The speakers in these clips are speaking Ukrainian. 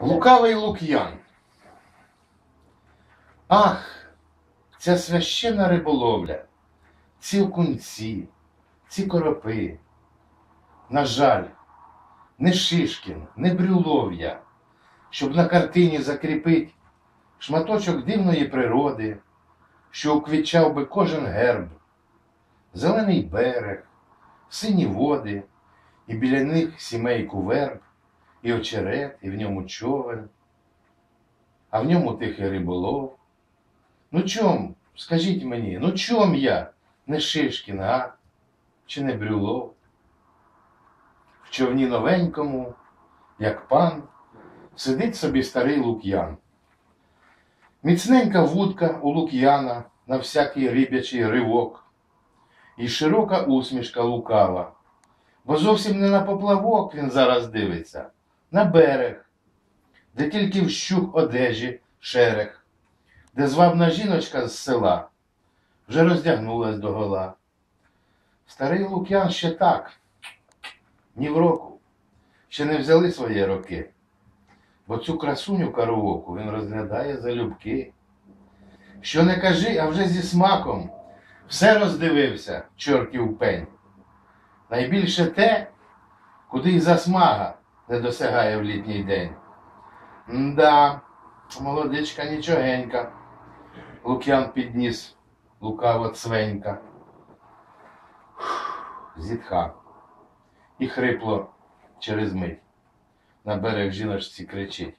Лукавий Лук'ян. Ах, ця священна риболовля, ці окунці, ці коропи. На жаль, не Шишкін, не Брюлов я, щоб на картині закріпить шматочок дивної природи, що уквічав би кожен герб, зелений берег, сині води, і біля них сімейку верб, і очерет, і в ньому човен, а в ньому тихий риболов. Ну чом, скажіть мені, ну чом я не Шишкін, а? Чи не Брюлов? В човні новенькому, як пан, сидить собі старий лук'ян. Міцненька вудка у лук'яна на всякий рибячий ривок, і широка усмішка лукава, бо зовсім не на поплавок він зараз дивиться, на берег, де тільки вщух одежі шерех, де звабна жіночка з села вже роздягнулась догола. Старий лук'ян ще так, ні в року, ще не взяли свої роки, бо цю красуню караоку він розглядає залюбки. Що не кажи, а вже зі смаком все роздивився, чортів пень. Найбільше те, куди й засмага не досягає в літній день. Да, молодичка нічогенька. Лук'ян підніс лукаво цвенька. Зітха. І хрипло через мить. На берег жіночці кричить.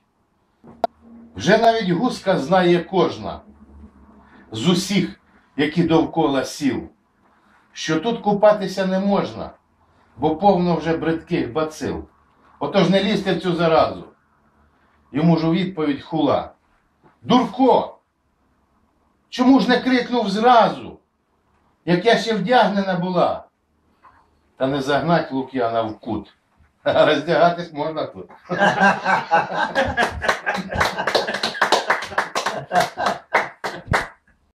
Вже навіть гуска знає кожна з усіх, які довкола сіл, що тут купатися не можна, бо повно вже бридких бацил. Отож не лізьте в цю заразу. Йому ж у відповідь хула. Дурко! Чому ж не крикнув зразу, як я ще вдягнена була? Та не загнать Лук'яна в кут. А роздягатись можна тут.